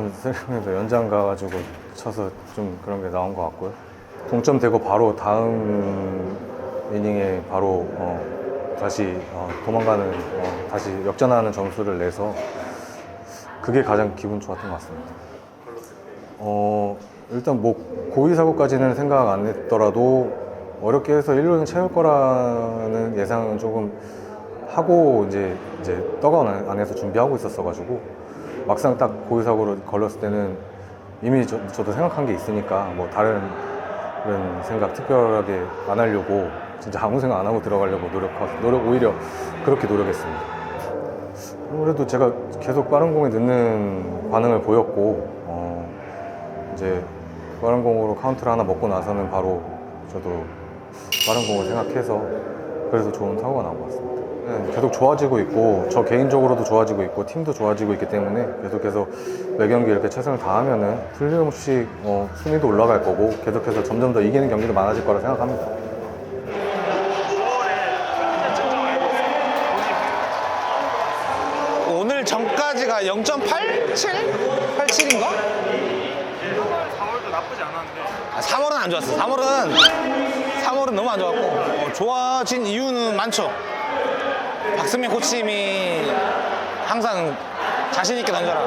저는 생각해도 연장 가가지고 쳐서 좀 그런 게 나온 것 같고요. 동점 되고 바로 다음 이닝에 바로 어, 다시 어, 도망가는 어, 다시 역전하는 점수를 내서 그게 가장 기분 좋았던 것 같습니다. 어, 일단 뭐 고의 사고까지는 생각 안 했더라도 어렵게 해서 1루는 채울 거라는 예상은 조금 하고 이제 이제 떡아웃 안- 안에서 준비하고 있었어 가지고 막상 딱 고의 사고로 걸렸을 때는 이미 저, 저도 생각한 게 있으니까 뭐 다른 그런 생각 특별하게 안 하려고 진짜 아무 생각 안 하고 들어가려고 노력하 노력 오히려 그렇게 노력했습니다. 그래도 제가 계속 빠른 공에 넣는 반응을 보였고 어, 이제 빠른 공으로 카운트를 하나 먹고 나서는 바로 저도 빠른 공을 생각해서 그래서 좋은 사고가 나온 것 같습니다. 네, 계속 좋아지고 있고 저 개인적으로도 좋아지고 있고 팀도 좋아지고 있기 때문에 계속해서 매 경기 이렇게 최선을 다하면은 틀림없이 어, 순위도 올라갈 거고 계속해서 점점 더 이기는 경기도 많아질 거라 생각합니다. 오늘 전까지가 0.87? 87인가? 4월도 나쁘지 않았는데 아, 3월은 안 좋았어. 3월은 3월은 너무 안 좋았고 어, 좋아진 이유는 많죠. 박승민 코치님이 항상 자신 있게 던져라.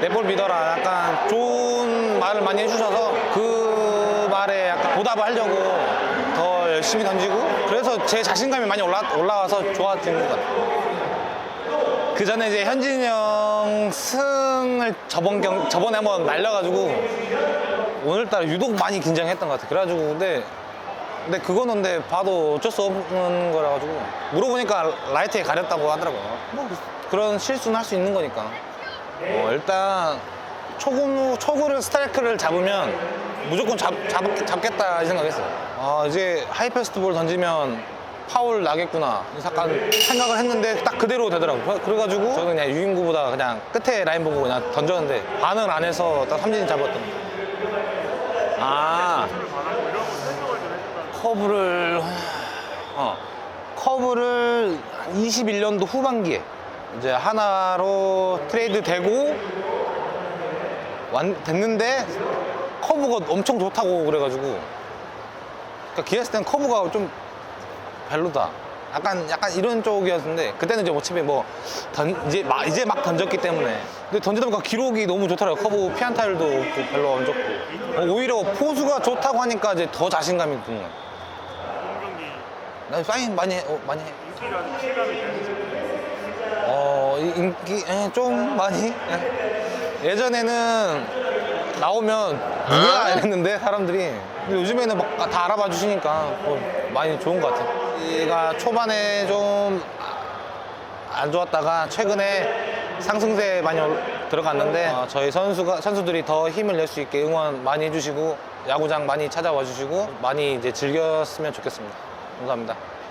내 볼 믿어라. 약간 좋은 말을 많이 해주셔서 그 말에 약간 보답을 하려고 더 열심히 던지고 그래서 제 자신감이 많이 올라, 올라와서 좋아진 것 같아요. 그 전에 이제 현진이 형 승을 저번 경 저번에 한번 날려가지고 오늘따라 유독 많이 긴장했던 것 같아. 그래가지고 근데 근데 그거는 근데 봐도 어쩔 수 없는 거라 가지고 물어보니까 라이트에 가렸다고 하더라고요. 뭐 그런 실수는 할 수 있는 거니까. 어, 일단 초구 초구를 스트라이크를 잡으면 무조건 잡, 잡 잡겠다 이 생각했어요. 아 이제 하이패스트볼 던지면 파울 나겠구나 약간 생각을 했는데 딱 그대로 되더라고요. 그래가지고 저는 그냥 유인구보다 그냥 끝에 라인 보고 그냥 던졌는데 반응을 안 해서 딱 삼진 잡았던 거예요. 아 커브를 어 커브를 21년도 후반기에 이제 하나로 트레이드 되고 완 됐는데 커브가 엄청 좋다고 그래가지고 그러니까 기했을 땐 커브가 좀 별로다. 약간 약간 이런 쪽이었는데 그때는 이제 어차피 뭐 던, 이제 막 이제 막 던졌기 때문에 근데 던지다 보니까 기록이 너무 좋더라고요. 커브 피안타율도 별로 안 좋고 어, 오히려 포수가 좋다고 하니까 이제 더 자신감이 드는 거예요. 경기 나 사인 많이 해, 어, 많이 해. 인기가 좀 실감이 되는지 어 이- 인기 예, 좀 많이 예. 예전에는 나오면 누구야 이랬는데 사람들이 근데 요즘에는 막 다 알아봐 주시니까 어, 많이 좋은 것 같아요. 이가 초반에 좀 안 좋았다가 최근에 상승세에 많이 올- 들어갔는데 어, 저희 선수가 선수들이 더 힘을 낼 수 있게 응원 많이 해주시고 야구장 많이 찾아와 주시고 많이 이제 즐겼으면 좋겠습니다. 감사합니다.